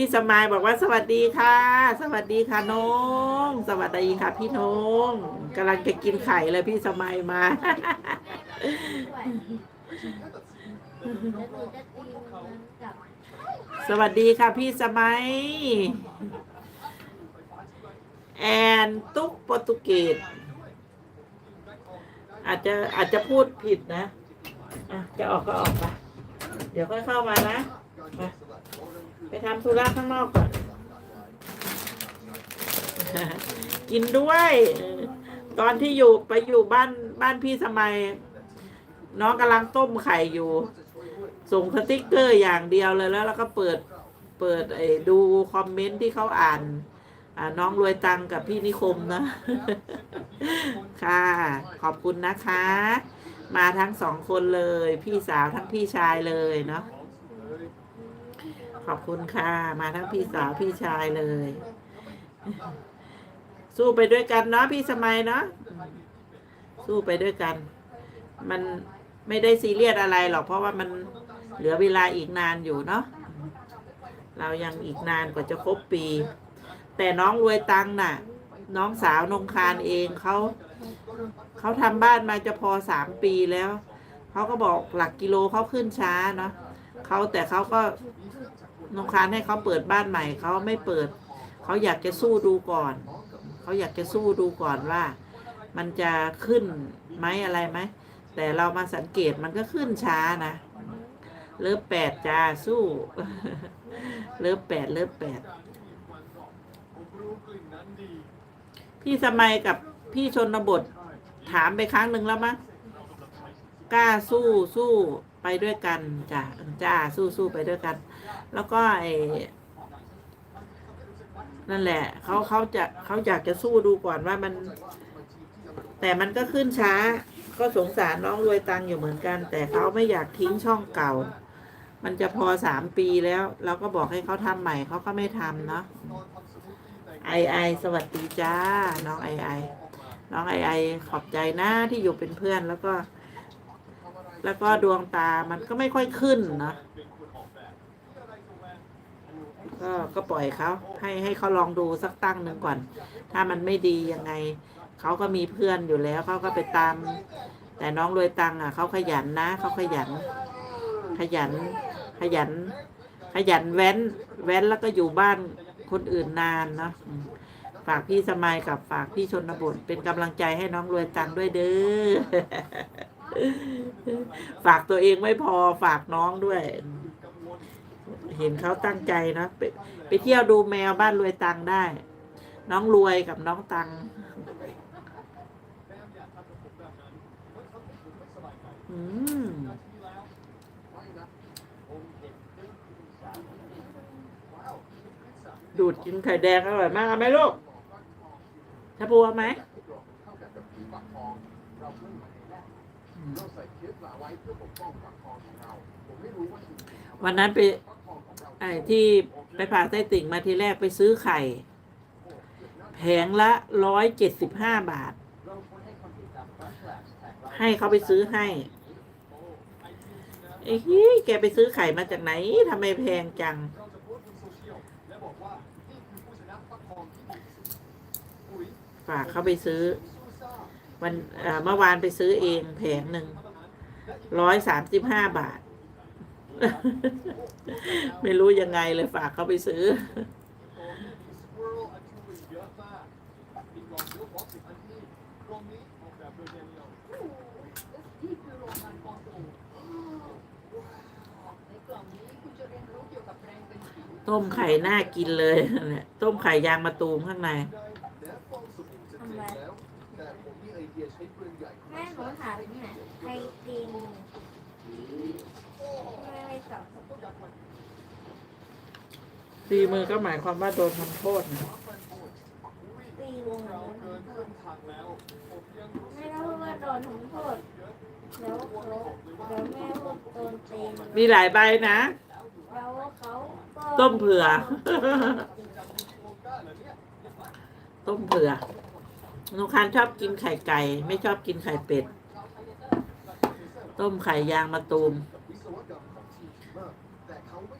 พี่สมายบอกว่าสวัสดีค่ะ สวัสดีค่ะน้องสวัสดีค่ะ พี่น้องกำลังจะกินไข่เลยพี่สมัยมา สวัสดีค่ะพี่สมัย แอนตุ๊กโปรตุเกสอาจจะอาจจะพูดผิดนะ อะ จะออกก็ออกไปเดี๋ยวค่อยเข้ามานะไป ไปทำธุระข้างนอกก่อน กินด้วย ตอนที่อยู่ไปอยู่บ้านบ้านพี่สมัย น้องกำลังต้มไข่อยู่ ส่งสติกเกอร์อย่างเดียวเลยแล้วแล้วก็เปิดเปิดไอ้ดูคอมเมนต์ที่เขาอ่านอ่าน้องรวยตังกับพี่นิคมนะ ค่ะ ขอบคุณนะคะ มาทั้งสองคนเลย พี่สาวทั้งพี่ชายเลยเนาะ ขอบคุณค่ะ มาทั้งพี่สาวพี่ชายเลย สู้ไปด้วยกันเนาะพี่สมัยเนาะสู้ไปด้วยกัน มันไม่ได้ซีเรียสอะไรหรอกเพราะว่ามันเหลือเวลาอีกนานอยู่เนาะเรายังอีกนานกว่าจะครบปี แต่น้องรวยตังน่ะ น้องสาวนงคารเองเขาเขาทำบ้านมาจะพอสามปีแล้วเขาก็บอกหลักกิโลเขาขึ้นช้าเนาะเขาแต่เขาก็ นงคารให้เขาเปิดบ้านใหม่เขาไม่เปิด เขาอยากจะสู้ดูก่อน เขาอยากจะสู้ดูก่อนว่า มันจะขึ้นไหมอะไรไหม แต่เรามาสังเกตมันก็ขึ้นช้านะ เลิฟแปดจ้าสู้ เลิฟแปดเลิฟแปด พี่สมัยกับพี่ชนบทถามไปครั้งหนึ่งแล้วมั้งกล้าสู้สู้ ด้วยกันจ้ะจ้าสู้สู้ไปด้วยกัน แล้วก็ไอ้นั่นแหละเขาเขาจะเขาอยากจะสู้ดูก่อนว่ามัน แต่มันก็ขึ้นช้า ก็สงสารน้องรวยตังอยู่เหมือนกัน แต่เขาไม่อยากทิ้งช่องเก่า มันจะพอสามปีแล้ว เราก็บอกให้เขาทำใหม่เขาก็ไม่ทำเนาะไอไอสวัสดีจ้า น้องไอไอน้องไอไอขอบใจนะที่อยู่เป็นเพื่อนแล้วก็ แล้วก็ดวงตามันก็ไม่ค่อยขึ้นเนาะก็ก็ปล่อยเขาให้ให้เขาลองดูสักตั้งหนึ่งก่อน ถ้ามันไม่ดียังไงเขาก็มีเพื่อนอยู่แล้วเขาก็ไปตาม แต่น้องรวยตังอะเขาขยันนะเขาขยัน ขยัน ขยัน ขยันแว้น แว้นแล้วก็อยู่บ้านคนอื่นนานเนาะฝากพี่สมัยกับฝากพี่ชนบทเป็นกำลังใจให้น้องรวยตังด้วยเด้อ ฝากตัวเองไม่พอฝากน้องด้วย เห็นเขาตั้งใจนะไปไปเที่ยวดูแมวบ้านรวยตังได้ น้องรวยกับน้องตังอืมดูดกินไข่แดงอร่อยมากไหมลูกถ้าปูไหม วันนั้นไปไอ้ที่ไปผ่าไส้ติ่งมาทีแรกไปซื้อไข่ แผงละร้อยเจ็ดสิบห้าบาท ให้เขาไปซื้อให้ไอ้ฮียแกไปซื้อไข่มาจากไหนทำไมแพงจังฝากเขาไปซื้อ วันเอ่อเมื่อวานไปซื้อเองแผงหนึ่งร้อยสามสิบห้าบาท ไม่รู้ยังไงเลยฝากเขาไปซื้อ ต้มไข่น่ากินเลยนั่นแหละต้มไข่ยางมะตูมข้างใน ทำไมแม่หนูถามเนี่ยใครตีมือแม่ไม่ตอบตีมือก็หมายความว่าโดนทำโทษนะตีมือแม่ก็พูดว่าโดนทำโทษแล้วเขาแล้วแม่พูดโดนตีมีหลายใบนะ แล้วเขาก็ต้มเผื่อ ต้มเผื่อ นุคานชอบกินไข่ไก่ ไม่ชอบกินไข่เป็ด ต้มไข่ยางมาตูมวิศวกรรมของทีมมาต่เขาไม่